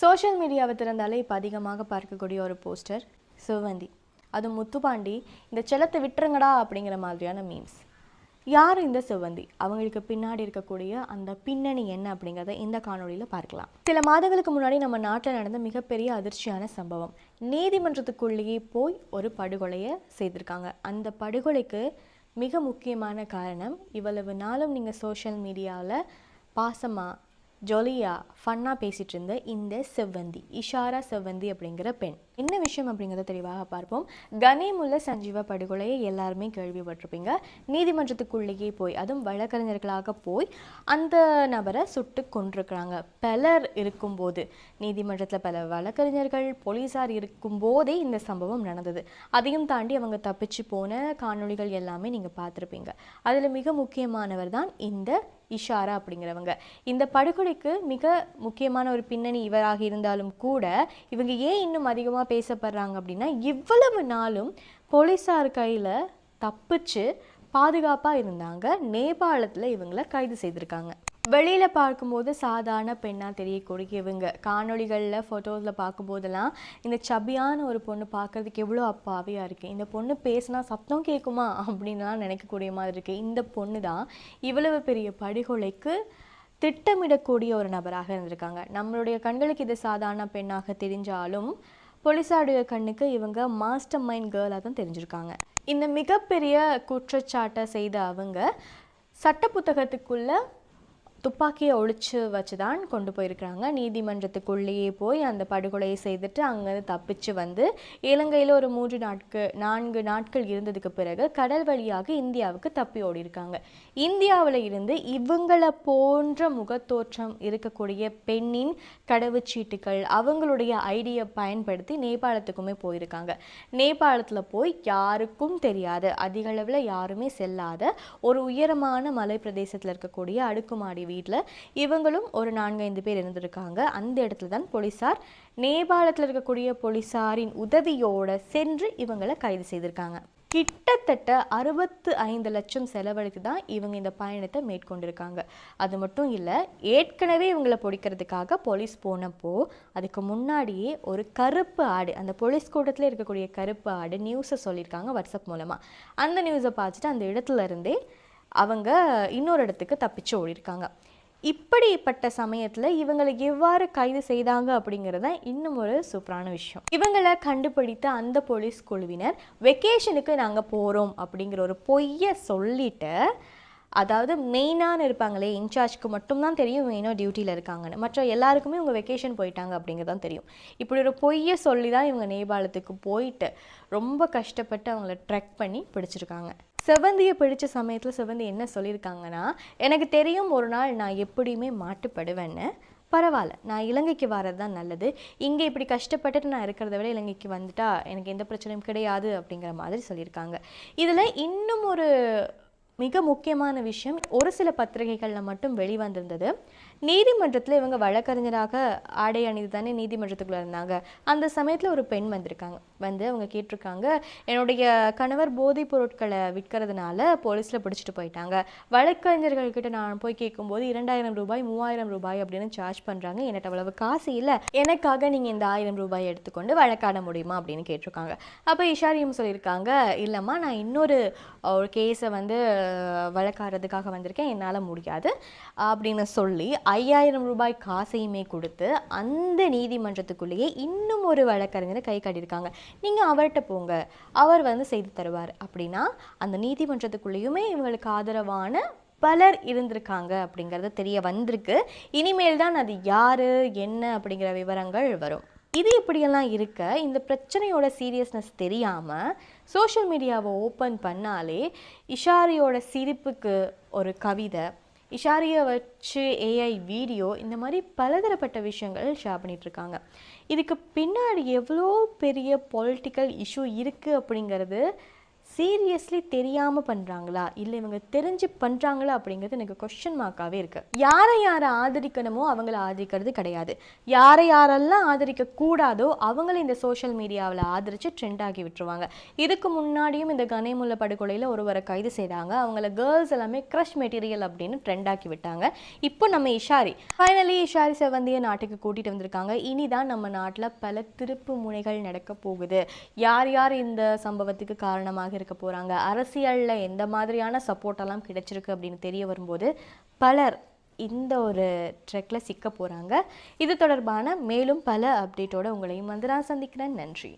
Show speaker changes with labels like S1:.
S1: Social மீடியாவை திறந்தாலே இப்போ அதிகமாக பார்க்கக்கூடிய ஒரு போஸ்டர் சிவந்தி அது முத்துப்பாண்டி இந்த செலத்தை விட்டுருங்கடா அப்படிங்கிற மாதிரியான மீம்ஸ் யார் இந்த சிவந்தி அவங்களுக்கு பின்னாடி இருக்கக்கூடிய அந்த பின்னணி என்ன அப்படிங்கிறத இந்த காணொளியில் பார்க்கலாம். சில மாதங்களுக்கு முன்னாடி நம்ம நாட்டில் நடந்த மிகப்பெரிய அதிர்ச்சியான சம்பவம். நீதிமன்றத்துக்குள்ளேயே போய் ஒரு படுகொலையை செய்திருக்காங்க. அந்த படுகொலைக்கு மிக முக்கியமான காரணம் இவ்வளவு நாளும் நீங்கள் சோஷியல் மீடியாவில் பாசமாக ஜொலியாக ஃபன்னாக பேசிகிட்டு இருந்த இந்த செவ்வந்தி இஷாரா செவ்வந்தி அப்படிங்கிற பெண். என்ன விஷயம் அப்படிங்கிறத தெளிவாக பார்ப்போம். கனிமுல்ல சஞ்சீவ படுகொலையை எல்லாருமே கேள்விப்பட்டிருப்பீங்க. நீதிமன்றத்துக்குள்ளேயே போய் அதுவும் வழக்கறிஞர்களாக போய் அந்த நபரை சுட்டு கொண்டிருக்கிறாங்க பலர் இருக்கும்போது நீதிமன்றத்தில் பல வழக்கறிஞர்கள் போலீஸார் இருக்கும்போதே இந்த சம்பவம் நடந்தது. அதையும் தாண்டி அவங்க தப்பிச்சு போன காணொளிகள் எல்லாமே நீங்கள் பார்த்துருப்பீங்க. அதில் மிக முக்கியமானவர் தான் இந்த இஷாரா அப்படிங்கிறவங்க. இந்த படுகொலைக்கு மிக முக்கியமான ஒரு பின்னணி இவராக இருந்தாலும் கூட இவங்க ஏன் இன்னும் அதிகமாக பேசப்படுறாங்க அப்படின்னா இவ்வளவு நாளும் போலீஸார் கையில் தப்பிச்சு பாதுகாப்பாக இருந்தாங்க. நேபாளத்தில் இவங்களை கைது செய்திருக்காங்க. வெளியில் பார்க்கும்போது சாதாரண பெண்ணாக தெரியக்கூடிய இவங்க காணொளிகளில் ஃபோட்டோஸில் பார்க்கும்போதெல்லாம் இந்த சபியான ஒரு பொண்ணு பார்க்கறதுக்கு எவ்வளோ அப்பாவியாக இருக்குது இந்த பொண்ணு பேசினா சத்தம் கேட்குமா அப்படின்லாம் நினைக்கக்கூடிய மாதிரி இருக்குது இந்த பொண்ணு தான் இவ்வளவு பெரிய படுகொலைக்கு திட்டமிடக்கூடிய ஒரு நபராக இருந்திருக்காங்க. நம்மளுடைய கண்களுக்கு இது சாதாரண பெண்ணாக தெரிஞ்சாலும் போலீஸாருடைய கண்ணுக்கு இவங்க மாஸ்டர் மைண்ட் கேர்ளாக தான் தெரிஞ்சிருக்காங்க. இந்த மிகப்பெரிய குற்றச்சாட்டை செய்த அவங்க சட்ட புத்தகத்துக்குள்ளே துப்பாக்கியை ஒழிச்சு வச்சு தான் கொண்டு போயிருக்கிறாங்க. நீதிமன்றத்துக்குள்ளேயே போய் அந்த படுகொலையை செய்துட்டு அங்கேருந்து தப்பிச்சு வந்து இலங்கையில் ஒரு மூன்று நாட்கள் நான்கு நாட்கள் இருந்ததுக்கு பிறகு கடல் வழியாக இந்தியாவுக்கு தப்பி ஓடி இருக்காங்க இந்தியாவில் இருந்து இவங்களை போன்ற முகத்தோற்றம் இருக்கக்கூடிய பெண்ணின் கடவுச்சீட்டுகள் அவங்களுடைய ஐடியை பயன்படுத்தி நேபாளத்துக்குமே போயிருக்காங்க. நேபாளத்தில் போய் யாருக்கும் தெரியாத. அதிகளவில் யாருமே செல்லாத ஒரு உயரமான மலை பிரதேசத்தில் இருக்கக்கூடிய அடுக்குமாடி வீட்டில் இவங்களும் ஒரு நான்கு ஐந்து பேர் இருந்திருக்காங்க. அந்த இடத்துல தான் போலீஸார் நேபாளத்தில் இருக்கக்கூடிய போலீஸாரின் உதவியோடு சென்று இவங்களை கைது செய்திருக்காங்க. கிட்டத்தட்ட அறுபத்து ஐந்து லட்சம் செலவழித்து தான் இவங்க இந்த பயணத்தை மேற்கொண்டிருக்காங்க. அது மட்டும் இல்லை ஏற்கனவே இவங்களை பிடிக்கிறதுக்காக போலீஸ் போனப்போ அதுக்கு முன்னாடியே ஒரு கருப்பு ஆடு அந்த போலீஸ் கூட்டத்தில் இருக்கக்கூடிய கருப்பு ஆடு நியூஸை சொல்லியிருக்காங்க வாட்ஸ்அப் மூலமாக அந்த நியூஸை பார்த்துட்டு அந்த இடத்துல இருந்தே அவங்க இன்னொரு இடத்துக்கு தப்பிச்சு ஓடிருக்காங்க இப்படிப்பட்ட சமயத்தில் இவங்களை எவ்வாறு கைது செய்தாங்க அப்படிங்கிறது தான் இன்னும் ஒரு சூப்பரான விஷயம். இவங்களை கண்டுபிடித்த அந்த போலீஸ் குழுவினர் வெக்கேஷனுக்கு நாங்கள் போகிறோம் அப்படிங்கிற ஒரு பொய்யை சொல்லிட்டு அதாவது மெயினான இருப்பாங்களே இன்சார்ஜ்க்கு மட்டும்தான் தெரியும் மெயினாக டியூட்டியில் இருக்காங்கன்னு. மற்ற எல்லாருக்குமே இவங்க வெக்கேஷன் போயிட்டாங்க அப்படிங்கிறதான் தெரியும். இப்படி ஒரு பொய்யை சொல்லி தான் இவங்க நேபாளத்துக்கு போயிட்டு ரொம்ப கஷ்டப்பட்டு அவங்கள ட்ரெக் பண்ணி பிடிச்சிருக்காங்க. செவந்தியை பிடிச்ச சமயத்தில் செவந்தி என்ன சொல்லியிருக்காங்கன்னா எனக்கு தெரியும் ஒரு நாள் நான் எப்படியுமே மாட்டுப்படுவேன்னு. பரவாயில்ல நான் இலங்கைக்கு வர்றது தான் நல்லது. இங்கே இப்படி கஷ்டப்பட்டுட்டு நான் இருக்கிறத விட இலங்கைக்கு வந்துட்டா எனக்கு எந்த பிரச்சனையும் கிடையாது அப்படிங்கிற மாதிரி சொல்லியிருக்காங்க. இதில் இன்னும் ஒரு மிக முக்கியமான விஷயம் ஒரு சில பத்திரிகைகளில் மட்டும் வெளிவந்திருந்தது. நீதிமன்றத்தில் இவங்க வழக்கறிஞராக ஆடை அணிந்து தானே நீதிமன்றத்துக்குள்ளே இருந்தாங்க. அந்த சமயத்தில் ஒரு பெண் வந்திருக்காங்க. வந்து அவங்க கேட்டிருக்காங்க என்னுடைய கணவர் போதைப் பொருட்களை விற்கிறதுனால போலீஸில் பிடிச்சிட்டு போயிட்டாங்க. வழக்கறிஞர்கள்கிட்ட நான் போய் கேட்கும்போது இரண்டாயிரம் ரூபாய் மூவாயிரம் ரூபாய் அப்படின்னு சார்ஜ் பண்ணுறாங்க என்கிட்ட அவ்வளவு காசு இல்லை. எனக்காக நீங்கள் இந்த ஆயிரம் ரூபாய் எடுத்துக்கொண்டு வழக்காட முடியுமா? அப்படின்னு கேட்டிருக்காங்க. அப்போ இஷாரியும் சொல்லியிருக்காங்க இல்லைம்மா நான் இன்னொரு ஒரு கேஸை வந்து வழக்காடுறதுக்காக வந்திருக்கேன். என்னால் முடியாது. அப்படின்னு சொல்லி ஐயாயிரம் ரூபாய் காசையுமே கொடுத்து அந்த நீதிமன்றத்துக்குள்ளேயே இன்னும் ஒரு வழக்கறிஞரை கை காட்டியிருக்காங்க. நீங்கள் அவர்கிட்ட போங்க. அவர் வந்து செய்து தருவார் அப்படின்னா அந்த நீதிமன்றத்துக்குள்ளேயுமே இவங்களுக்கு ஆதரவான பலர் இருந்திருக்காங்க அப்படிங்கிறது தெரிய வந்திருக்கு. இனிமேல் தான் அது யார் என்ன அப்படிங்கிற விவரங்கள் வரும். இது இப்படியெல்லாம் இருக்க இந்த பிரச்சனையோட சீரியஸ்னஸ் தெரியாமல் சோஷியல் மீடியாவை ஓப்பன் பண்ணாலே இஷாரியோட சிரிப்புக்கு ஒரு கவிதை இஷாரியை வச்சு ஏஐ வீடியோ இந்த மாதிரி பலதரப்பட்ட விஷயங்கள் ஷேர் பண்ணிகிட்ருக்காங்க இதுக்கு பின்னாடி எவ்வளோ பெரிய பொலிட்டிக்கல் இஷ்யூ இருக்குது அப்படிங்கிறது சீரியஸ்லி தெரியாமல் பண்ணுறாங்களா இல்லை இவங்க தெரிஞ்சு பண்ணுறாங்களா அப்படிங்கிறது எனக்கு கொஷின் மார்க்காகவே இருக்குது யாரை யாரை ஆதரிக்கணுமோ அவங்கள ஆதரிக்கிறது கிடையாது. யாரை யாரெல்லாம் ஆதரிக்க கூடாதோ அவங்கள இந்த சோஷியல் மீடியாவில் ஆதரித்து ட்ரெண்ட் ஆக்கி விட்டுருவாங்க. இதுக்கு முன்னாடியும் இந்த கனைமுல்ல படுகொலையில் ஒருவரை கைது செய்தாங்க. அவங்கள கேர்ள்ஸ் எல்லாமே க்ரஷ் மெட்டீரியல் அப்படின்னு ட்ரெண்ட் ஆக்கி விட்டாங்க. இப்போ நம்ம இஷாரி. ஃபைனலி இஷாரி செவந்தியை நாட்டுக்கு கூட்டிகிட்டு வந்திருக்காங்க. இனிதான் நம்ம நாட்டில் பல திருப்பு முனைகள் நடக்க போகுது. யார் யார் இந்த சம்பவத்துக்கு காரணமாக இருக்க போகிறாங்க அரசியலில் எந்த மாதிரியான சப்போர்ட்டெல்லாம் கிடைச்சிருக்கு அப்படின்னு தெரிய வரும்போது பலர் இந்த ஒரு ட்ரெக்கில் சிக்க போகிறாங்க இது தொடர்பான மேலும் பல அப்டேட்டோட உங்களையும் வந்து நான் சந்திக்கிறேன். நன்றி.